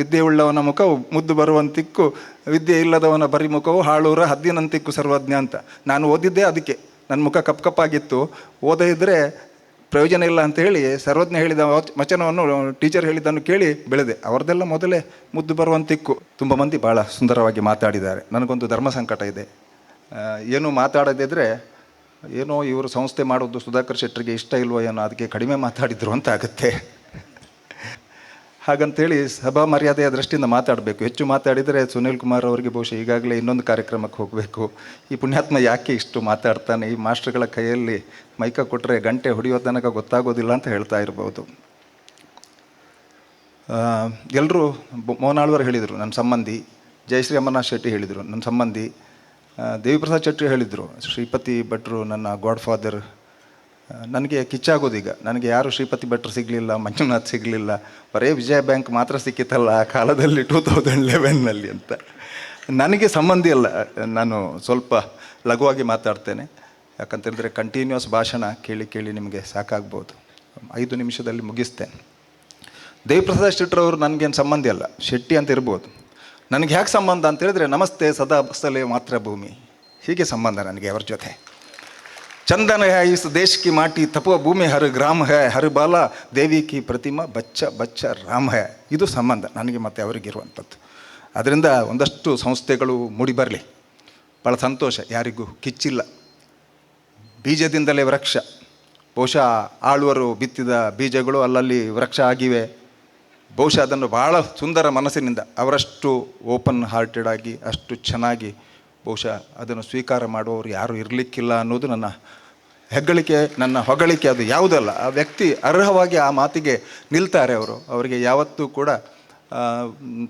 ವಿದ್ಯೆ ಉಳ್ಳವನ ಮುಖವು ಮುದ್ದು ಬರುವಂತಿಕ್ಕು ವಿದ್ಯೆ ಇಲ್ಲದವನ ಬರಿಮುಖವು ಹಾಳೂರ ಹದ್ದಿನಂತಿಕ್ಕು ಸರ್ವಜ್ಞ ಅಂತ. ನಾನು ಓದಿದ್ದೆ ಅದಕ್ಕೆ. ನನ್ನ ಮುಖ ಕಪ್ಪು ಕಪ್ಪಾಗಿತ್ತು. ಓದೇ ಇದ್ದರೆ ಪ್ರಯೋಜನ ಇಲ್ಲ ಅಂತ ಹೇಳಿ ಸರ್ವಜ್ಞ ಹೇಳಿದ ವಚ- ವಚನವನ್ನು ಟೀಚರ್ ಹೇಳಿದ್ದನ್ನು ಕೇಳಿ ಬೆಳೆದೆ. ಅವರದೆಲ್ಲ ಮೊದಲೇ ಮುದ್ದು ಬರುವಂತಿಕ್ಕು. ತುಂಬ ಮಂದಿ ಭಾಳ ಸುಂದರವಾಗಿ ಮಾತಾಡಿದ್ದಾರೆ. ನನಗೊಂದು ಧರ್ಮ ಸಂಕಟ ಇದೆ. ಏನು ಮಾತಾಡದಿದ್ದರೆ ಏನೋ ಇವರು ಸಂಸ್ಥೆ ಮಾಡೋದು ಸುಧಾಕರ್ ಶೆಟ್ಟರಿಗೆ ಇಷ್ಟ ಇಲ್ವೋ ಏನೋ, ಅದಕ್ಕೆ ಕಡಿಮೆ ಮಾತಾಡಿದ್ರು ಅಂತ ಆಗುತ್ತೆ. ಹಾಗಂತೇಳಿ ಸಭಾ ಮರ್ಯಾದೆಯ ದೃಷ್ಟಿಯಿಂದ ಮಾತಾಡಬೇಕು. ಹೆಚ್ಚು ಮಾತಾಡಿದರೆ ಸುನೀಲ್ ಕುಮಾರ್ ಅವರಿಗೆ ಬಹುಶಃ ಈಗಾಗಲೇ ಇನ್ನೊಂದು ಕಾರ್ಯಕ್ರಮಕ್ಕೆ ಹೋಗಬೇಕು. ಈ ಪುಣ್ಯಾತ್ಮ ಯಾಕೆ ಇಷ್ಟು ಮಾತಾಡ್ತಾನೆ? ಈ ಮಾಸ್ಟರ್ಗಳ ಕೈಯಲ್ಲಿ ಮೈಕ ಕೊಟ್ಟರೆ ಗಂಟೆ ಹೊಡೆಯೋ ತನಕ ಗೊತ್ತಾಗೋದಿಲ್ಲ ಅಂತ ಹೇಳ್ತಾ ಇರ್ಬೋದು. ಎಲ್ಲರೂ ಮೋನಾಳ್ವರು ಹೇಳಿದರು, ನನ್ನ ಸಂಬಂಧಿ. ಜಯಶ್ರೀ ಅಮರನಾಥ್ ಶೆಟ್ಟಿ ಹೇಳಿದರು, ನನ್ನ ಸಂಬಂಧಿ. ದೇವಿಪ್ರಸಾದ್ ಶೆಟ್ಟಿ ಹೇಳಿದರು, ಶ್ರೀಪತಿ ಭಟ್ರು ನನ್ನ ಗಾಡ್ ಫಾದರ್ ನನಗೆ ಕಿಚ್ಚಾಗೋದೀಗ ನನಗೆ ಯಾರು ಶ್ರೀಪತಿ ಭಟ್ರು ಸಿಗಲಿಲ್ಲ, ಮಂಜುನಾಥ್ ಸಿಗಲಿಲ್ಲ, ಬರೇ ವಿಜಯ ಬ್ಯಾಂಕ್ ಮಾತ್ರ ಸಿಕ್ಕಿತ್ತಲ್ಲ ಆ ಕಾಲದಲ್ಲಿ ಟೂ ತೌಸಂಡ್ ಲೆವೆನ್ನಲ್ಲಿ ಅಂತ. ನನಗೆ ಸಂಬಂಧಿ ಅಲ್ಲ, ನಾನು ಸ್ವಲ್ಪ ಲಘುವಾಗಿ ಮಾತಾಡ್ತೇನೆ. ಯಾಕಂತೇಳಿದ್ರೆ ಕಂಟಿನ್ಯೂಸ್ ಭಾಷಣ ಕೇಳಿ ಕೇಳಿ ನಿಮಗೆ ಸಾಕಾಗ್ಬೋದು. ಐದು ನಿಮಿಷದಲ್ಲಿ ಮುಗಿಸ್ತೇನೆ. ದೇವಿಪ್ರಸಾದ್ ಶೆಟ್ಟರವರು ನನಗೇನು ಸಂಬಂಧಿ ಅಲ್ಲ. ಶೆಟ್ಟಿ ಅಂತ ಇರ್ಬೋದು. ನನಗೆ ಯಾಕೆ ಸಂಬಂಧ ಅಂತ ಹೇಳಿದ್ರೆ ನಮಸ್ತೆ ಸದಾ ಬಸ್ಸಲೇ ಮಾತ್ರ ಭೂಮಿ ಹೀಗೆ ಸಂಬಂಧ ನನಗೆ, ಅವ್ರ ಜೊತೆ. ಚಂದನ है इस देश की माटी तपो ಭೂಮಿ ಹರ ಗ್ರಾಮ है ಹರ ಬಾಲ ದೇವಿ ಕಿ ಪ್ರತಿಮಾ ಬಚ್ಚ ಬಚ್ಚ ರಾಮ है ಇದು ಸಂಬಂಧ ನನಗೆ ಮತ್ತು ಅವರಿಗಿರುವಂಥದ್ದು ಅದರಿಂದ ಒಂದಷ್ಟು ಸಂಸ್ಥೆಗಳು ಮೂಡಿ ಬರಲಿ ಭಾಳ ಸಂತೋಷ ಯಾರಿಗೂ ಕಿಚ್ಚಿಲ್ಲ ಬೀಜದಿಂದಲೇ ವೃಕ್ಷ ಬಹುಶಃ ಆಳುವರು ಬಿತ್ತಿದ ಬೀಜಗಳು ಅಲ್ಲಲ್ಲಿ ವೃಕ್ಷ ಆಗಿವೆ ಬಹುಶಃ ಅದನ್ನು ಭಾಳ ಸುಂದರ ಮನಸ್ಸಿನಿಂದ ಅವರಷ್ಟು ಓಪನ್ ಹಾರ್ಟೆಡ್ ಆಗಿ ಅಷ್ಟು ಚೆನ್ನಾಗಿ ಬಹುಶಃ ಅದನ್ನು ಸ್ವೀಕಾರ ಮಾಡುವವರು ಯಾರೂ ಇರಲಿಕ್ಕಿಲ್ಲ ಅನ್ನೋದು ನನ್ನ ಹೆಗ್ಗಳಿಕೆ, ನನ್ನ ಹೊಗಳಿಕೆ ಅದು ಯಾವುದಲ್ಲ. ಆ ವ್ಯಕ್ತಿ ಅರ್ಹವಾಗಿ ಆ ಮಾತಿಗೆ ನಿಲ್ತಾರೆ ಅವರು. ಅವರಿಗೆ ಯಾವತ್ತೂ ಕೂಡ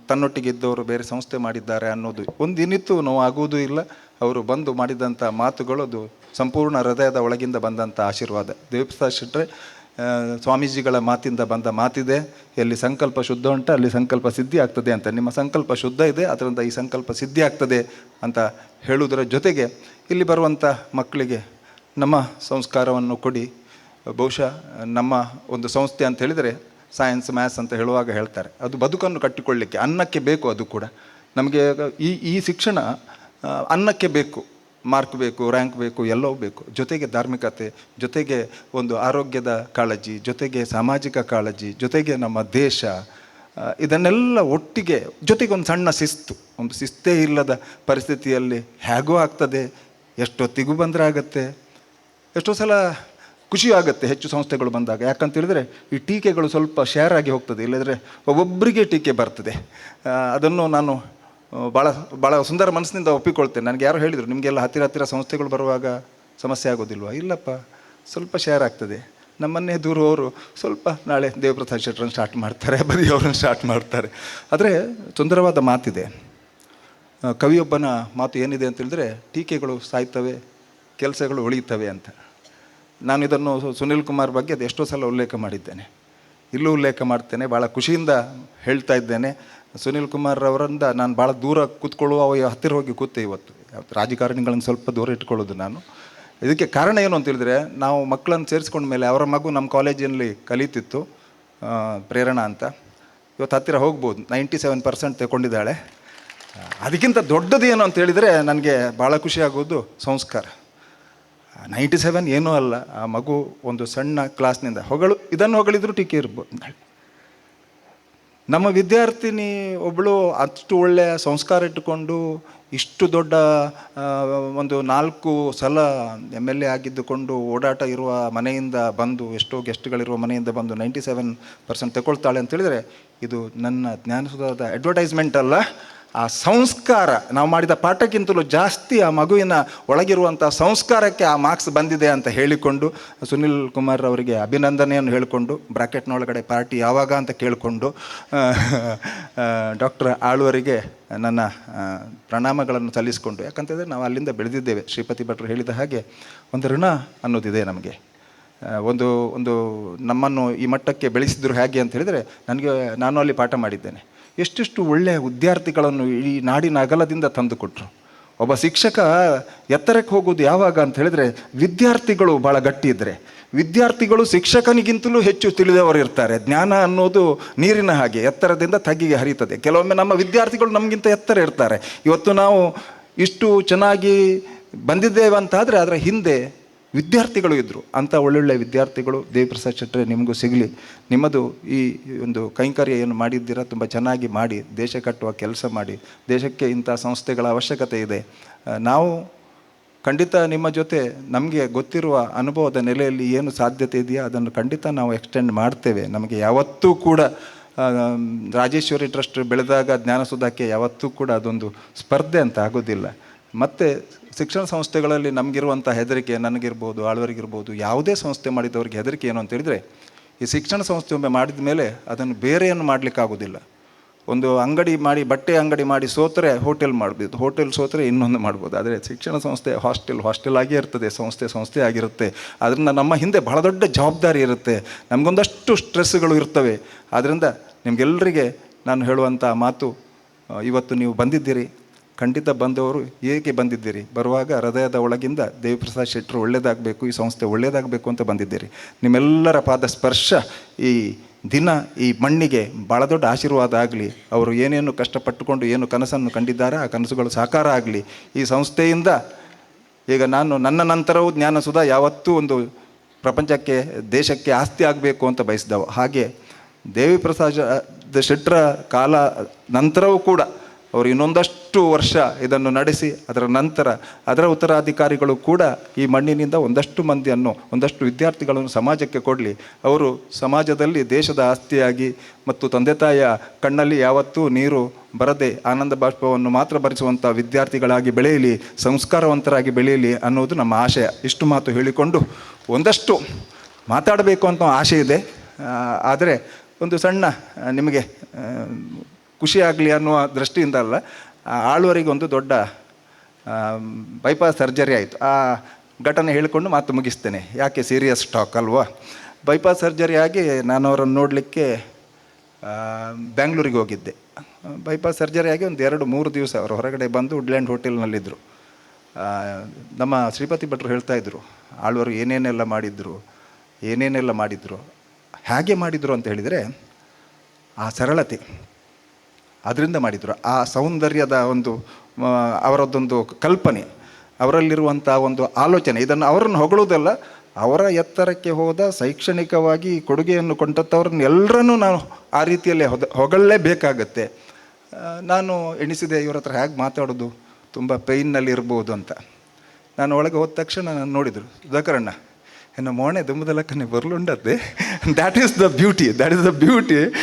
ತನ್ನೊಟ್ಟಿಗಿದ್ದವರು ಬೇರೆ ಸಂಸ್ಥೆ ಮಾಡಿದ್ದಾರೆ ಅನ್ನೋದು ಒಂದಿನಿತ್ತು ನೋವಾಗುವುದೂ ಇಲ್ಲ. ಅವರು ಬಂದು ಮಾಡಿದಂಥ ಮಾತುಗಳು ಅದು ಸಂಪೂರ್ಣ ಹೃದಯದ ಒಳಗಿಂದ ಬಂದಂಥ ಆಶೀರ್ವಾದ. ದೇವಪ್ರಸಾದ್ ಶೆಟ್ಟರೆ ಸ್ವಾಮೀಜಿಗಳ ಮಾತಿಂದ ಬಂದ ಮಾತಿದೆ. ಎಲ್ಲಿ ಸಂಕಲ್ಪ ಶುದ್ಧ ಉಂಟು, ಅಲ್ಲಿ ಸಂಕಲ್ಪ ಸಿದ್ಧಿ ಆಗ್ತದೆ ಅಂತ. ನಿಮ್ಮ ಸಂಕಲ್ಪ ಶುದ್ಧ ಇದೆ, ಅದರಿಂದ ಈ ಸಂಕಲ್ಪ ಸಿದ್ಧಿ ಆಗ್ತದೆ ಅಂತ ಹೇಳುವುದರ ಜೊತೆಗೆ ಇಲ್ಲಿ ಬರುವಂಥ ಮಕ್ಕಳಿಗೆ ನಮ್ಮ ಸಂಸ್ಕಾರವನ್ನು ಕೊಡಿ. ಬಹುಶಃ ನಮ್ಮ ಒಂದು ಸಂಸ್ಥೆ ಅಂತ ಹೇಳಿದರೆ ಸೈನ್ಸ್ ಮ್ಯಾಥ್ಸ್ ಅಂತ ಹೇಳುವಾಗ ಹೇಳ್ತಾರೆ. ಅದು ಬದುಕನ್ನು ಕಟ್ಟಿಕೊಳ್ಳಿಕ್ಕೆ ಅನ್ನಕ್ಕೆ ಬೇಕು ಅದು ಕೂಡ. ನಮಗೆ ಈ ಈ ಶಿಕ್ಷಣ ಅನ್ನಕ್ಕೆ ಬೇಕು. ಮಾರ್ಕ್ ಬೇಕು ರ್ಯಾಂಕ್ ಬೇಕು, ಎಲ್ಲವೂ ಬೇಕು. ಜೊತೆಗೆ ಧಾರ್ಮಿಕತೆ, ಜೊತೆಗೆ ಒಂದು ಆರೋಗ್ಯದ ಕಾಳಜಿ, ಜೊತೆಗೆ ಸಾಮಾಜಿಕ ಕಾಳಜಿ, ಜೊತೆಗೆ ನಮ್ಮ ದೇಶ ಇದನ್ನೆಲ್ಲ ಒಟ್ಟಿಗೆ ಜೊತೆಗೆ ಒಂದು ಸಣ್ಣ ಶಿಸ್ತು. ಒಂದು ಶಿಸ್ತೇ ಇಲ್ಲದ ಪರಿಸ್ಥಿತಿಯಲ್ಲಿ ಹೇಗೂ ಆಗ್ತದೆ, ಎಷ್ಟೊತ್ತಿಗೂ ಬಂದರೆ ಆಗತ್ತೆ. ಎಷ್ಟೋ ಸಲ ಖುಷಿಯಾಗುತ್ತೆ ಹೆಚ್ಚು ಸಂಸ್ಥೆಗಳು ಬಂದಾಗ. ಯಾಕಂತ ಹೇಳಿದರೆ ಈ ಟೀಕೆಗಳು ಸ್ವಲ್ಪ ಶೇರ್ ಆಗಿ ಹೋಗ್ತದೆ. ಇಲ್ಲದ್ರೆ ಒಬ್ಬೊಬ್ಬರಿಗೆ ಟೀಕೆ ಬರ್ತದೆ. ಅದನ್ನು ನಾನು ಭಾಳ ಭಾಳ ಸುಂದರ ಮನಸ್ಸಿನಿಂದ ಒಪ್ಪಿಕೊಳ್ತೇನೆ. ನನಗೆ ಯಾರು ಹೇಳಿದರು, ನಿಮಗೆಲ್ಲ ಹತ್ತಿರ ಹತ್ತಿರ ಸಂಸ್ಥೆಗಳು ಬರುವಾಗ ಸಮಸ್ಯೆ ಆಗೋದಿಲ್ವಾ? ಇಲ್ಲಪ್ಪ, ಸ್ವಲ್ಪ ಶೇರ್ ಆಗ್ತದೆ. ನಮ್ಮನ್ನೇ ದೂರವರು ಸ್ವಲ್ಪ ನಾಳೆ ದೇವಪ್ರಸಾದ್ ಶೆಟ್ಟರನ್ನು ಸ್ಟಾರ್ಟ್ ಮಾಡ್ತಾರೆ ಬದಿಯವರನ್ನು ಸ್ಟಾರ್ಟ್ ಮಾಡ್ತಾರೆ. ಆದರೆ ಸುಂದರವಾದ ಮಾತಿದೆ. ಕವಿಯೊಬ್ಬನ ಮಾತು ಏನಿದೆ ಅಂತ ಹೇಳಿದ್ರೆ ಟೀಕೆಗಳು ಸಾಯ್ತವೆ ಕೆಲಸಗಳು ಉಳಿಯುತ್ತವೆ ಅಂತ. ನಾನು ಇದನ್ನು ಸುನಿಲ್ ಕುಮಾರ್ ಬಗ್ಗೆ ಅದು ಎಷ್ಟೋ ಸಲ ಉಲ್ಲೇಖ ಮಾಡಿದ್ದೇನೆ. ಇಲ್ಲೂ ಉಲ್ಲೇಖ ಮಾಡ್ತೇನೆ ಭಾಳ ಖುಷಿಯಿಂದ ಹೇಳ್ತಾ ಇದ್ದೇನೆ. ಸುನಿಲ್ ಕುಮಾರ್ ಅವರಿಂದ ನಾನು ಭಾಳ ದೂರ ಕೂತ್ಕೊಳ್ಳುವ ಹತ್ತಿರ ಹೋಗಿ ಕೂತೆ ಇವತ್ತು. ರಾಜಕಾರಣಿಗಳನ್ನು ಸ್ವಲ್ಪ ದೂರ ಇಟ್ಕೊಳ್ಳೋದು ನಾನು. ಇದಕ್ಕೆ ಕಾರಣ ಏನು ಅಂತ ಹೇಳಿದ್ರೆ, ನಾವು ಮಕ್ಕಳನ್ನು ಸೇರಿಸ್ಕೊಂಡ ಮೇಲೆ ಅವರ ಮಗು ನಮ್ಮ ಕಾಲೇಜಿನಲ್ಲಿ ಕಲಿತಿತ್ತು ಪ್ರೇರಣಾ ಅಂತ. ಇವತ್ತು ಹತ್ತಿರ ಹೋಗ್ಬೋದು, ನೈಂಟಿ ಸೆವೆನ್ ಪರ್ಸೆಂಟ್ ತಗೊಂಡಿದ್ದಾಳೆ ಅದಕ್ಕಿಂತ ದೊಡ್ಡದು ಏನು ಅಂತ ಹೇಳಿದರೆ, ನನಗೆ ಭಾಳ ಖುಷಿ ಆಗೋದು ಸಂಸ್ಕಾರ. ನೈಂಟಿ ಸೆವೆನ್ ಏನೂ ಅಲ್ಲ. ಆ ಮಗು ಒಂದು ಸಣ್ಣ ಕ್ಲಾಸ್ನಿಂದ ಹೊಗಳು, ಇದನ್ನು ಹೊಗಳಿದ್ರು ಟೀಕೆ ಇರ್ಬೋದು ನಮ್ಮ ವಿದ್ಯಾರ್ಥಿನಿ ಒಬ್ಬಳು ಅಷ್ಟು ಒಳ್ಳೆಯ ಸಂಸ್ಕಾರ ಇಟ್ಟುಕೊಂಡು ಇಷ್ಟು ದೊಡ್ಡ ಒಂದು ನಾಲ್ಕು ಸಲ ಎಂ ಎಲ್ ಎ ಆಗಿದ್ದುಕೊಂಡು ಓಡಾಟ ಇರುವ ಮನೆಯಿಂದ ಬಂದು, ಎಷ್ಟೋ ಗೆಸ್ಟ್ಗಳಿರುವ ಮನೆಯಿಂದ ಬಂದು ನೈಂಟಿ ಸೆವೆನ್ ಪರ್ಸೆಂಟ್ ತಗೊಳ್ತಾಳೆ ಅಂತ ಹೇಳಿದರೆ, ಇದು ನನ್ನ ಜ್ಞಾನಸುಧಾದ ಅಡ್ವರ್ಟೈಸ್ಮೆಂಟ್ ಅಲ್ಲ. ಆ ಸಂಸ್ಕಾರ, ನಾವು ಮಾಡಿದ ಪಾಠಕ್ಕಿಂತಲೂ ಜಾಸ್ತಿ ಆ ಮಗುವಿನ ಒಳಗಿರುವಂಥ ಸಂಸ್ಕಾರಕ್ಕೆ ಆ ಮಾರ್ಕ್ಸ್ ಬಂದಿದೆ ಅಂತ ಹೇಳಿಕೊಂಡು ಸುನಿಲ್ ಕುಮಾರ್ ಅವರಿಗೆ ಅಭಿನಂದನೆಯನ್ನು ಹೇಳಿಕೊಂಡು ಬ್ರಾಕೆಟ್ನೊಳಗಡೆ ಪಾರ್ಟಿ ಯಾವಾಗ ಅಂತ ಕೇಳಿಕೊಂಡು ಡಾಕ್ಟರ್ ಆಳ್ವರಿಗೆ ನನ್ನ ಪ್ರಣಾಮಗಳನ್ನು ಸಲ್ಲಿಸಿಕೊಂಡು, ಯಾಕಂತಂದರೆ ನಾವು ಅಲ್ಲಿಂದ ಬೆಳೆದಿದ್ದೇವೆ. ಶ್ರೀಪತಿ ಭಟ್ರು ಹೇಳಿದ ಹಾಗೆ ಒಂದು ಋಣ ಅನ್ನೋದಿದೆ ನಮಗೆ. ಒಂದು ಒಂದು ನಮ್ಮನ್ನು ಈ ಮಟ್ಟಕ್ಕೆ ಬೆಳೆಸಿದ್ರು ಹೇಗೆ ಅಂತ ಹೇಳಿದರೆ, ನನಗೆ, ನಾನು ಅಲ್ಲಿ ಪಾಠ ಮಾಡಿದ್ದೇನೆ. ಎಷ್ಟೆಷ್ಟು ಒಳ್ಳೆಯ ವಿದ್ಯಾರ್ಥಿಗಳನ್ನು ಈ ನಾಡಿನ ಅಗಲದಿಂದ ತಂದುಕೊಟ್ರು. ಒಬ್ಬ ಶಿಕ್ಷಕ ಎತ್ತರಕ್ಕೆ ಹೋಗೋದು ಯಾವಾಗ ಅಂತ ಹೇಳಿದ್ರೆ ವಿದ್ಯಾರ್ಥಿಗಳು ಭಾಳ ಗಟ್ಟಿ ಇದ್ದರೆ ವಿದ್ಯಾರ್ಥಿಗಳು ಶಿಕ್ಷಕನಿಗಿಂತಲೂ ಹೆಚ್ಚು ತಿಳಿದವರು ಇರ್ತಾರೆ. ಜ್ಞಾನ ಅನ್ನೋದು ನೀರಿನ ಹಾಗೆ, ಎತ್ತರದಿಂದ ತಗ್ಗಿಗೆ ಹರಿಯುತ್ತದೆ. ಕೆಲವೊಮ್ಮೆ ನಮ್ಮ ವಿದ್ಯಾರ್ಥಿಗಳು ನಮಗಿಂತ ಎತ್ತರ ಇರ್ತಾರೆ. ಇವತ್ತು ನಾವು ಇಷ್ಟು ಚೆನ್ನಾಗಿ ಬಂದಿದ್ದೇವೆ ಅಂತಾದರೆ ಅದರ ಹಿಂದೆ ವಿದ್ಯಾರ್ಥಿಗಳು ಇದ್ದರು ಅಂಥ ಒಳ್ಳೊಳ್ಳೆ ವಿದ್ಯಾರ್ಥಿಗಳು ದೇವಿಪ್ರಸಾದ್ ಶೆಟ್ಟರೆ ನಿಮಗೂ ಸಿಗಲಿ. ನಿಮ್ಮದು ಈ ಒಂದು ಕೈಂಕರ್ಯ ಏನು ಮಾಡಿದ್ದೀರಾ? ತುಂಬ ಚೆನ್ನಾಗಿ ಮಾಡಿ, ದೇಶ ಕಟ್ಟುವ ಕೆಲಸ ಮಾಡಿ, ದೇಶಕ್ಕೆ ಇಂಥ ಸಂಸ್ಥೆಗಳ ಅವಶ್ಯಕತೆ ಇದೆ. ನಾವು ಖಂಡಿತ ನಿಮ್ಮ ಜೊತೆ ನಮಗೆ ಗೊತ್ತಿರುವ ಅನುಭವದ ನೆಲೆಯಲ್ಲಿ ಏನು ಸಾಧ್ಯತೆ ಇದೆಯಾ ಅದನ್ನು ಖಂಡಿತ ನಾವು ಎಕ್ಸ್ಟೆಂಡ್ ಮಾಡ್ತೇವೆ. ನಮಗೆ ಯಾವತ್ತೂ ಕೂಡ ರಾಜೇಶ್ವರಿ ಟ್ರಸ್ಟ್ ಬೆಳೆದಾಗ ಜ್ಞಾನಸುಧಾಕ್ಕೆ ಯಾವತ್ತೂ ಕೂಡ ಅದೊಂದು ಸ್ಪರ್ಧೆ ಅಂತ ಆಗೋದಿಲ್ಲ. ಮತ್ತು ಶಿಕ್ಷಣ ಸಂಸ್ಥೆಗಳಲ್ಲಿ ನಮಗಿರುವಂಥ ಹೆದರಿಕೆ ನನಗಿರ್ಬೋದು, ಆಳ್ವರಿಗಿರ್ಬೋದು, ಯಾವುದೇ ಸಂಸ್ಥೆ ಮಾಡಿದವ್ರಿಗೆ ಹೆದರಿಕೆ ಏನು ಅಂತ ಹೇಳಿದರೆ, ಈ ಶಿಕ್ಷಣ ಸಂಸ್ಥೆ ಒಮ್ಮೆ ಮಾಡಿದ ಮೇಲೆ ಅದನ್ನು ಬೇರೆಯನ್ನು ಮಾಡಲಿಕ್ಕಾಗೋದಿಲ್ಲ ಒಂದು ಅಂಗಡಿ ಮಾಡಿ, ಬಟ್ಟೆ ಅಂಗಡಿ ಮಾಡಿ ಸೋತರೆ ಹೋಟೆಲ್ ಮಾಡ್ಬೋದು, ಹೋಟೆಲ್ ಸೋತರೆ ಇನ್ನೊಂದು ಮಾಡ್ಬೋದು. ಆದರೆ ಶಿಕ್ಷಣ ಸಂಸ್ಥೆ ಹಾಸ್ಟೆಲ್ ಹಾಸ್ಟೆಲ್ ಆಗೇ ಇರ್ತದೆ, ಸಂಸ್ಥೆ ಸಂಸ್ಥೆ ಆಗಿರುತ್ತೆ. ಅದರಿಂದ ನಮ್ಮ ಹಿಂದೆ ಬಹಳ ದೊಡ್ಡ ಜವಾಬ್ದಾರಿ ಇರುತ್ತೆ. ನಮಗೊಂದಷ್ಟು ಸ್ಟ್ರೆಸ್ಗಳು ಇರ್ತವೆ. ಆದ್ದರಿಂದ ನಿಮಗೆಲ್ಲರಿಗೆ ನಾನು ಹೇಳುವಂಥ ಮಾತು ಇವತ್ತು ನೀವು ಬಂದಿದ್ದೀರಿ. ಖಂಡಿತ ಬಂದವರು ಹೇಗೆ ಬಂದಿದ್ದೀರಿ? ಬರುವಾಗ ಹೃದಯದ ಒಳಗಿಂದ ದೇವಿಪ್ರಸಾದ್ ಶೆಟ್ಟರು ಒಳ್ಳೆಯದಾಗಬೇಕು ಈ ಸಂಸ್ಥೆ ಒಳ್ಳೆಯದಾಗಬೇಕು ಅಂತ ಬಂದಿದ್ದೀರಿ. ನಿಮ್ಮೆಲ್ಲರ ಪಾದ ಸ್ಪರ್ಶ ಈ ದಿನ ಈ ಮಣ್ಣಿಗೆ ಭಾಳ ದೊಡ್ಡ ಆಶೀರ್ವಾದ ಆಗಲಿ, ಅವರು ಏನೇನು ಕಷ್ಟಪಟ್ಟುಕೊಂಡು ಏನು ಕನಸನ್ನು ಕಂಡಿದ್ದಾರೆ, ಆ ಕನಸುಗಳು ಸಾಕಾರ ಆಗಲಿ. ಈ ಸಂಸ್ಥೆಯಿಂದ ಈಗ ನಾನು ನನ್ನ ನಂತರವೂ ಜ್ಞಾನ ಸುಧಾ ಯಾವತ್ತೂ ಒಂದು ಪ್ರಪಂಚಕ್ಕೆ, ದೇಶಕ್ಕೆ ಆಸ್ತಿ ಆಗಬೇಕು ಅಂತ ಬಯಸಿದವು. ಹಾಗೆ ದೇವಿ ಪ್ರಸಾದ ಶೆಟ್ಟರ ಕಾಲ ನಂತರವೂ ಕೂಡ ಅವರು ಇನ್ನೊಂದಷ್ಟು ವರ್ಷ ಇದನ್ನು ನಡೆಸಿ ಅದರ ನಂತರ ಅದರ ಉತ್ತರಾಧಿಕಾರಿಗಳು ಕೂಡ ಈ ಮಣ್ಣಿನಿಂದ ಒಂದಷ್ಟು ಮಂದಿಯನ್ನು, ಒಂದಷ್ಟು ವಿದ್ಯಾರ್ಥಿಗಳನ್ನು ಸಮಾಜಕ್ಕೆ ಕೊಡಲಿ. ಅವರು ಸಮಾಜದಲ್ಲಿ ದೇಶದ ಆಸ್ತಿಯಾಗಿ ಮತ್ತು ತಂದೆ ತಾಯಿಯ ಕಣ್ಣಲ್ಲಿ ಯಾವತ್ತೂ ನೀರು ಬರದೆ ಆನಂದ ಬಾಷ್ಪವನ್ನು ಮಾತ್ರ ಭರಿಸುವಂಥ ವಿದ್ಯಾರ್ಥಿಗಳಾಗಿ ಬೆಳೆಯಲಿ, ಸಂಸ್ಕಾರವಂತರಾಗಿ ಬೆಳೆಯಲಿ ಅನ್ನೋದು ನಮ್ಮ ಆಶಯ. ಇಷ್ಟು ಮಾತು ಹೇಳಿಕೊಂಡು ಒಂದಷ್ಟು ಮಾತಾಡಬೇಕು ಅಂತ ಆಸೆ ಇದೆ. ಆದರೆ ಒಂದು ಸಣ್ಣ ನಿಮಗೆ ಖುಷಿ ಆಗಲಿ ಅನ್ನುವ ದೃಷ್ಟಿಯಿಂದ ಅಲ್ಲ ಆಳ್ವರಿಗೆ ಒಂದು ದೊಡ್ಡ ಬೈಪಾಸ್ ಸರ್ಜರಿ ಆಯಿತು. ಆ ಘಟನೆ ಹೇಳಿಕೊಂಡು ಮಾತು ಮುಗಿಸ್ತೇನೆ. ಯಾಕೆ ಸೀರಿಯಸ್ ಟಾಕ್ ಅಲ್ವಾ? ಬೈಪಾಸ್ ಸರ್ಜರಿ ಆಗಿ ನಾನು ಅವರನ್ನು ನೋಡಲಿಕ್ಕೆ ಬ್ಯಾಂಗ್ಳೂರಿಗೆ ಹೋಗಿದ್ದೆ. ಬೈಪಾಸ್ ಸರ್ಜರಿ ಆಗಿ ಒಂದು ಎರಡು ಮೂರು ದಿವಸ ಅವರು ಹೊರಗಡೆ ಬಂದು ವುಡ್ಲ್ಯಾಂಡ್ ಹೋಟೆಲ್ನಲ್ಲಿದ್ದರು ನಮ್ಮ ಶ್ರೀಪತಿ ಭಟ್ರು ಹೇಳ್ತಾ ಇದ್ರು, ಆಳ್ವರು ಏನೇನೆಲ್ಲ ಮಾಡಿದ್ರು ಏನೇನೆಲ್ಲ ಮಾಡಿದ್ರು, ಹೇಗೆ ಮಾಡಿದರು ಅಂತ ಹೇಳಿದರೆ, ಆ ಸರಳತೆ. ಅದರಿಂದ ಮಾಡಿದರು. ಆ ಸೌಂದರ್ಯದ ಒಂದು ಅವರದ್ದೊಂದು ಕಲ್ಪನೆ, ಅವರಲ್ಲಿರುವಂಥ ಒಂದು ಆಲೋಚನೆ, ಇದನ್ನು ಅವರನ್ನು ಹೊಗಳುವುದಲ್ಲ, ಅವರ ಎತ್ತರಕ್ಕೆ ಹೋದ ಶೈಕ್ಷಣಿಕವಾಗಿ ಕೊಡುಗೆಯನ್ನು ಕೊಟ್ಟಂಥವ್ರನ್ನ ಎಲ್ಲರನ್ನೂ ನಾನು ಆ ರೀತಿಯಲ್ಲಿ ಹೊದ, ಹೊಗಳಲೇಬೇಕಾಗತ್ತೆ. ನಾನು ಎಣಿಸಿದೆ ಇವ್ರ ಹತ್ರ ಹೇಗೆ ಮಾತಾಡೋದು, ತುಂಬ ಪೈನ್ನಲ್ಲಿ ಇರ್ಬೋದು ಅಂತ. ನಾನು ಒಳಗೆ ಹೋದ ತಕ್ಷಣ ನಾನು ನೋಡಿದರು ಸುಧಾಕರಣ್ಣ ಇನ್ನು ಮೋಣೆ ದುಂಬದಲಕ್ಕನೆ ಬರಲುಂಡದ್ದೆ. That is the beauty that is the beauty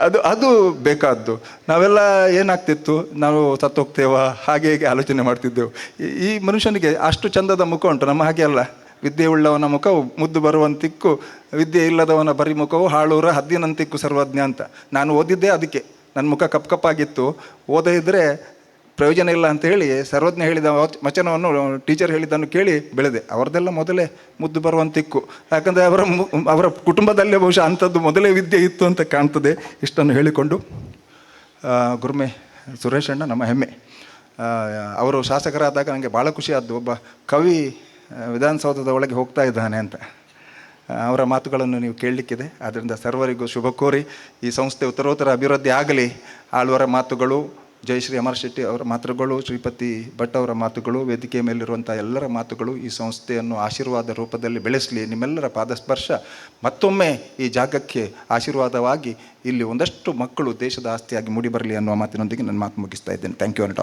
ಅದು ಅದು ಬೇಕಾದ್ದು. ನಾವೆಲ್ಲ ಏನಾಗ್ತಿತ್ತು? ನಾವು ಸತ್ತೋಗ್ತೇವ? ಹಾಗೆ ಹೇಗೆ ಆಲೋಚನೆ ಮಾಡ್ತಿದ್ದೆವು. ಈ- ಮನುಷ್ಯನಿಗೆ ಅಷ್ಟು ಚಂದದ ಮುಖ ಉಂಟು, ನಮ್ಮ ಹಾಗೆ ಅಲ್ಲ. ವಿದ್ಯೆ ಉಳ್ಳವನ ಮುಖವು ಮುದ್ದು ಬರುವಂತಿಕ್ಕು, ವಿದ್ಯೆ ಇಲ್ಲದವನ ಬರಿ ಮುಖವು ಹಾಳೂರ ಹದ್ದಿನಂತಿಕ್ಕು ಸರ್ವಜ್ಞ ಅಂತ. ನಾನು ಓದಿದ್ದೆ ಅದಕ್ಕೆ. ನನ್ನ ಮುಖ ಕಪ್ ಕಪ್ಪಾಗಿತ್ತು ಓದೇ ಇದ್ದರೆ ಪ್ರಯೋಜನ ಇಲ್ಲ ಅಂತ ಹೇಳಿ ಸರ್ವಜ್ಞ ಹೇಳಿದ ವಚ- ವಚನವನ್ನು ಟೀಚರ್ ಹೇಳಿದ್ದನ್ನು ಕೇಳಿ ಬೆಳೆದೆ. ಅವರದೆಲ್ಲ ಮೊದಲೇ ಮುದ್ದು ಬರುವಂತಿಕ್ಕು ಯಾಕಂದರೆ ಅವರ ಅವರ ಕುಟುಂಬದಲ್ಲೇ ಬಹುಶಃ ಅಂಥದ್ದು ಮೊದಲೇ ವಿದ್ಯೆ ಇತ್ತು ಅಂತ ಕಾಣ್ತದೆ ಇಷ್ಟನ್ನು ಹೇಳಿಕೊಂಡು. ಗುರುಮೆ, ಸುರೇಶ್ ಅಣ್ಣ, ನಮ್ಮ ಹೆಮ್ಮೆ. ಅವರು ಶಾಸಕರಾದಾಗ ನನಗೆ ಭಾಳ ಖುಷಿ ಆದ್ದು. ಒಬ್ಬ ಕವಿ ವಿಧಾನಸೌಧದ ಒಳಗೆ ಹೋಗ್ತಾ ಇದ್ದಾನೆ ಅಂತ. ಅವರ ಮಾತುಗಳನ್ನು ನೀವು ಕೇಳಲಿಕ್ಕಿದೆ. ಆದ್ದರಿಂದ ಸರ್ವರಿಗೂ ಶುಭ ಕೋರಿ ಈ ಸಂಸ್ಥೆ ಉತ್ತರೋತ್ತರ ಅಭಿವೃದ್ಧಿ ಆಗಲಿ. ಆಳ್ವರ ಮಾತುಗಳು ಜಯಶ್ರೀ ಅಮರ್ ಶೆಟ್ಟಿ ಅವರ ಮಾತುಗಳು, ಶ್ರೀಪತಿ ಭಟ್ ಅವರ ಮಾತುಗಳು, ವೇದಿಕೆಯ ಮೇಲಿರುವಂಥ ಎಲ್ಲರ ಮಾತುಗಳು ಈ ಸಂಸ್ಥೆಯನ್ನು ಆಶೀರ್ವಾದ ರೂಪದಲ್ಲಿ ಬೆಳೆಸಲಿ. ನಿಮ್ಮೆಲ್ಲರ ಪಾದಸ್ಪರ್ಶ ಮತ್ತೊಮ್ಮೆ ಈ ಜಾಗಕ್ಕೆ ಆಶೀರ್ವಾದವಾಗಿ ಇಲ್ಲಿ ಒಂದಷ್ಟು ಮಕ್ಕಳು ದೇಶದ ಆಸ್ತಿಯಾಗಿ ಮೂಡಿಬರಲಿ ಅನ್ನುವ ಮಾತಿನೊಂದಿಗೆ ನನ್ನ ಮಾತು ಮುಗಿಸ್ತಾ ಇದ್ದೇನೆ. Thank you all